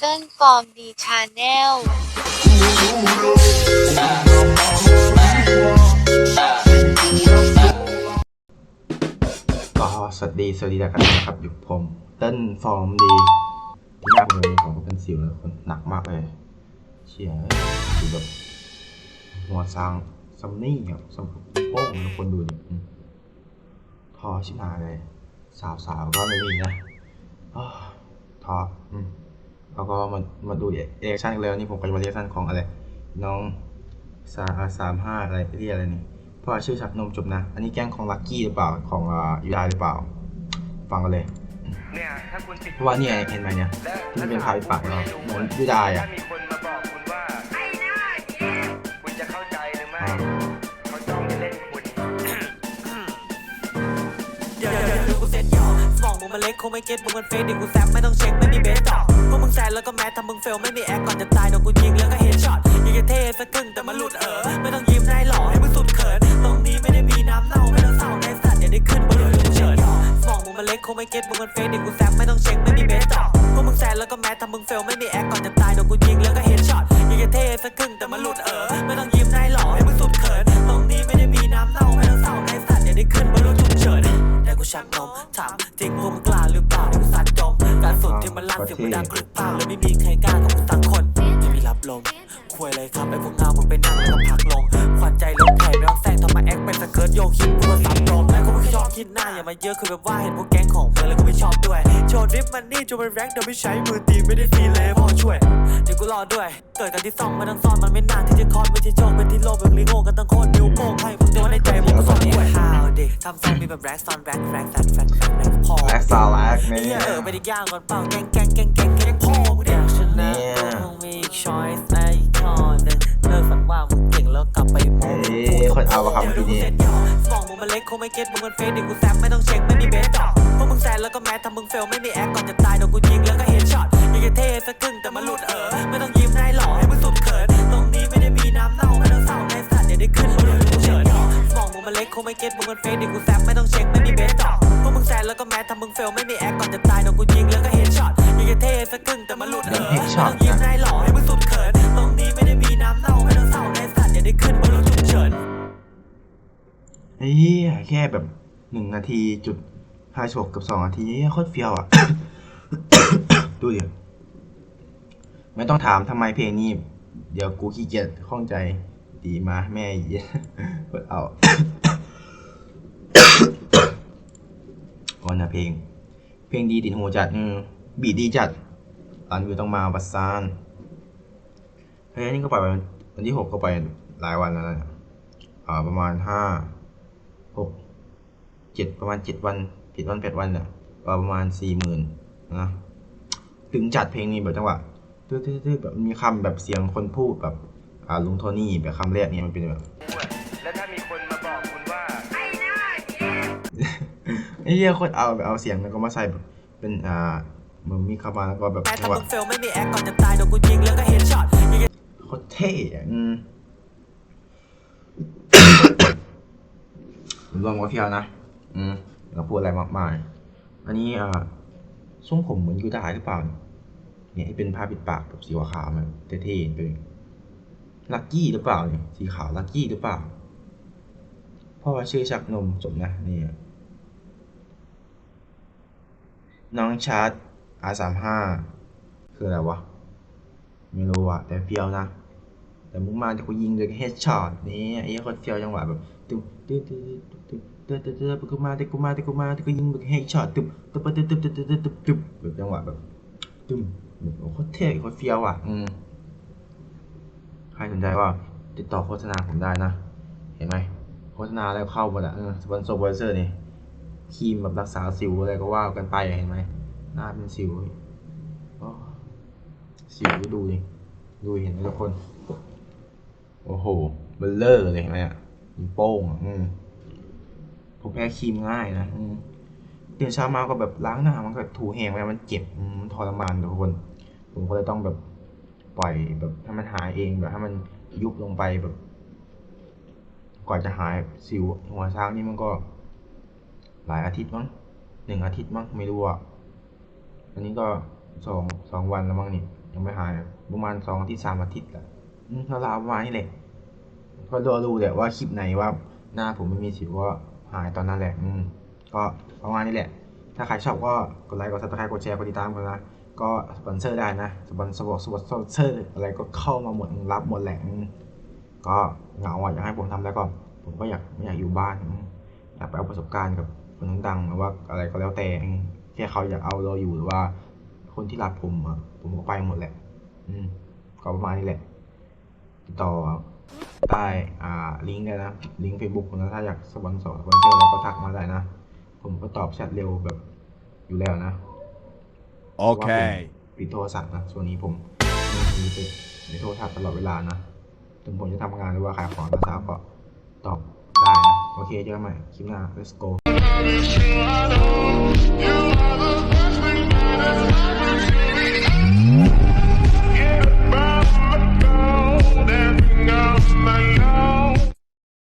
เติ้ลฟอร์มดีชาแนลก็สวัสดีสวัสดีทุกท่านนะครับ อยู่ผมเต้นฟอร์มดีที่หน้าผมเลยของเป็นสิวเลยคนหนักมากเลย เชี่ยคือแบบหัวซางซัมนี่ครับซัมโป้งทุกคนดูดิทอชิบหาเลย สาวๆก็ไม่มีนะอ้าวทออืม แล้วก็มามาดูเอเอชั่นกันเลยวันนี่ผมก็จะมาเรียกชั่นของอะไร น้องสาสามห้าอะไรเรียกอะไรนี่เพราะว่าชื่อชักนมจบนะ อันนี้แก๊งของลักกี้หรือเปล่าของอ่ายูไดหรือเปล่า ฟังกันเลยเนี่ยถ้าคุณติดเพราะว่าเนี่ยเห็นไหมเนี่ยและมันเป็นพาไปปากเราเหมือนยูไดอะถ้ามีคนมาบอก อกสมองมันเล็กคงไม่เก็ตมึงมันเฟซเดี๋ยวกูแซมไม่ต้องเช็คไม่มีเบสต่อพวกมึงแซนแล้วก็แมททำมึงเฟลไม่มีแอคก่อนจะตายโดนกูยิงแล้วก็เฮดช็อตยิงแค่เท่สักครึ่งแต่มันหลุดเออไม่ต้องยิ้มได้หล่อให้มึงสุดเขินตรงนี้ไม่ได้มีน้ำเน่าไม่ต้องเศร้าในสัตว์อย่าได้ขึ้นบนเรือเฉินสมองมึงมันเล็กคงไม่เก็ตมึงมันเฟซเดี๋ยวกูแซมไม่ต้องเช็คไม่มีเบสต่อพวกมึงแซนแล้วก็แมททำมึงเฟลไม่มีแอคก่อนจะตายโดนกูยิงแล้วก็เฮดช็อตยิงแค่เท่สักครึ่งแต่มันหลุดเออไม่ต้องยิ้มได้หล่อ ที่มันลั่นเสียงมันดังกรึกเปล่าเลยไม่มีใครกล้ากับกูสักคนไม่มีรับลมคุยเลยครับไอ้พวกเงามึงไปนั่งแล้วก็พักลงควันใจลงไข่ไม่ต้องแซงทำมาแอคเป็นสเกิร์ตโยคิดกูว่าสับลมแล้วกูไม่ชอบคิดหน้าอย่ามาเยอะคือแบบว่าเห็นพวกแก๊งของเมืองแล้วกูไม่ชอบด้วย โชว์ดริฟมันนี่จนเป็นแร็กโดยไม่ใช้มือตีไม่ได้ฟรีเลยพ่อช่วยเดี๋ยวกูรอด้วย เกิดกันที่ซ่องไม่ต้องซ่อนมันไม่นานที่จะคอนไม่ใช่โจงเป็นที่โลกเป็นลิโง่กันตั้งโคตรนิ้วโป้งให้มึงจะว่าในใจมึงก็สอนด้วยฮาวดิทำซ่องมีแบบแร็กซอนแร็กแร็กแฟตแฟตแฟตแร็กพอแลกซาวแลกไอ้นี่เหี้ยเออไปได้ยางก่อนเปล่าแกงแกง แกงแกงแกงพ่อกูอยากชนะเนี่ยต้องมีอีกช้อยส์ไอ้ข้อหนึ่งเลิกฝันว่ามึงเก่งแล้วกลับไปโม้เอ้ยคนเอาอะครับเดี๋ยวเมื่อกี้ดูยอกสมองมึงมันเล็กคงไม่เก็ตมึงมันเฟซเดี๋ยวกูแซมไม่ต้องเช็คไม่มีเบสต่อพวกมึงแซนแล้วก็แมททำมึงเฟลไม่มีแอคก่อนจะตายโดนกูยิงแล้วก็เฮดช็อตยิงแค่เท่สักครึ่งแต่มันหลุดเออไม่ต้องยิ้มได้หล่อให้มึงสุดเขินตรงนี้ไม่ได้มีน้ำเน่าไม่ต้องเศร้าในสัตว์อย่าได้ขึ้นบนเรือฉุกเฉินสมองมึงมันเล็กคงไม่เก็ตมึงมันเฟซเดี๋ยวกูแซมไม่ต้องเช็คไม่มีเบสต่อพวกมึงแซนแล้วก็แมททำมึงเฟลไม่มีแอค สักครึ่งแต่มันหลุดเออไม่ต้องยิ้มได้หล่อให้มึงสุดเขินตรงนี้ไม่ได้มีน้ำเน่าไม่ต้องเศร้าในสัตว์อย่าได้ขึ้นบนเรือฉุกเฉินเฮ้ยแค่แบบหนึ่งนาทีจุดห้าฉกกับสองนาทีโคตรเฟี้ยวอะ ดูดิไม่ต้องถามทำไมเพลงนี้ เดี๋ยวกูขี้เกียจข้องใจดีมาแม่เหี้ยกดเอาก่อนนะเพลง เพลงดีติดหูจัด อืมบีดดีจัด ตอนวิวต้องมาบัสซานเฮ้ยอันนี่ก็ปล่อยวันวันที่หกก็ไปหลายวันแล้วนะอ่าประมาณห้าหกเจ็ดประมาณเจ็ดวันเจ็ดวันแปดวันเนี่ยก็ประมาณสี่หมื่นนะถึงจัดเพลงนี้แบบจังหวะตื้อๆๆแบบมีคำแบบเสียงคนพูดแบบอ่าลุงโทนี่แบบคำแรกเนี่ยมันเป็นแบบและถ้ามีคนมาบอกคุณว่าไอ้เหี้ยโคตรเอาแบบเอาเสียงแล้วก็มาใส่แบบเป็นอ่าเห มันมีคำมาแล้วก็แบบแม้จัถ้างหวะมึงเฟลไม่มีแอคก่อนจะตายโดนกูยิงแล้วก็เฮดช็อตยิงโคตรเท่อะอืมผมลองว่าเฟียวนะ อืมเราพูดอะไรมากมาย อันนี้อ่าทรงผมเหมือนยูดาหรือเปล่า เนี่ยที่เป็นผ้าปิดปากแบบสีขาวๆมันเท่ๆเป็นลักกี้หรือเปล่าเนี่ยสีขาวลักกี้หรือเปล่าเพราะว่าชื่อชักนมจบนะนี่น้องชาร์ต อาสามห้าคืออะไรวะ ไม่รู้อะแต่เฟี้ยวนะ แต่มึงมาจะกูยิงเลยเฮดช็อตนี่ไอ้คนเฟี้ยวจังหวะแบบตึ๊บตึ๊บตึ๊บตึ๊บตึ๊บตึ๊บตึ๊บกูมาแต่กูมาแต่กูมาแต่กูยิงแบบเฮดช็อตตึ๊บตึ๊บตึ๊บตึ๊บตึ๊บตึ๊บตึ๊บตึ๊บตึ๊บแบบจังหวะแบบตึ๊บโอ้โคตรเท่โคตรเฟี้ยวอะอืมใครสนใจว่าติดต่อโฆษณาผมได้นะ เห็นไหมโฆษณาแล้วเข้าหมดอะสปอนเซอร์นี่ครีมแบบรักษาสิวอะไรก็ว่ากันไปเห็นไหม หน้าเป็นสิวโอ้สิวดูดิดูเห็นไหมทุกคน โอ้โหเบลเลอร์เลยเห็นไหมอะมีโป้งอะอืมผมแพ้ครีมง่ายนะอืมตื่นเช้ามาก็แบบล้างหน้ามันก็ถูแห้งไปมันเจ็บอืมมันทรมานทุกคน ผมก็เลยต้องแบบปล่อยแบบให้มันหายเองแบบให้มันยุบลงไปแบบกว่าจะหายสิวหัวช้างนี่มันก็ หลายอาทิตย์มั้งหนึ่งอาทิตย์มั้งไม่รู้อะ อันนี้ก็สองสองวันแล้วมั้งนี่ยังไม่หาย ประมาณสองทิตย์สามอาทิตย์แหละอืมราวๆประมาณนี้แหละก็รอดูแหละว่าคลิปไหนว่าหน้าผมไม่มีสิวก็หายตอนนั้นแหละ อืม ก็ประมาณนี้แหละ ถ้าใครชอบก็กดไลค์กดซับสไครต์กดแชร์กดติดตามกันนะก็สปอนเซอร์ได้นะสปอนเซอร์สปอนเซอร์อะไรก็เข้ามาหมดรับหมดแหละก็เหงาอะอยากให้ผมทำอะไรก็ ผมก็อยากไม่อยากอยู่บ้านอยากไปเอาประสบการณ์กับคนดังหรือว่าอะไรก็แล้วแต่ แค่เขาอยากเอาเราอยู่หรือว่า คนที่รักผมอะผมก็ไปหมดแหละ อืมก็ประมาณนี้แหละติดต่อใต้อ่าลิงก์เลยนะลิงก์เฟซบุ๊กผมนะถ้าอยากสปอนเซอร์สปอนเซอร์อะไรก็ทักมาได้นะ ผมก็ตอบแชทเร็วแบบอยู่แล้วนะ Okay. ปิดโทรศัพท์นะส่วนนี้ผมมีเปิดในโทรศัพท์ตลอดเวลานะถึงผมจะทำงานหรือว่าขายของนะครับก็ตอบได้นะ โอเคเจอกันใหม่คลิปหน้า let's go You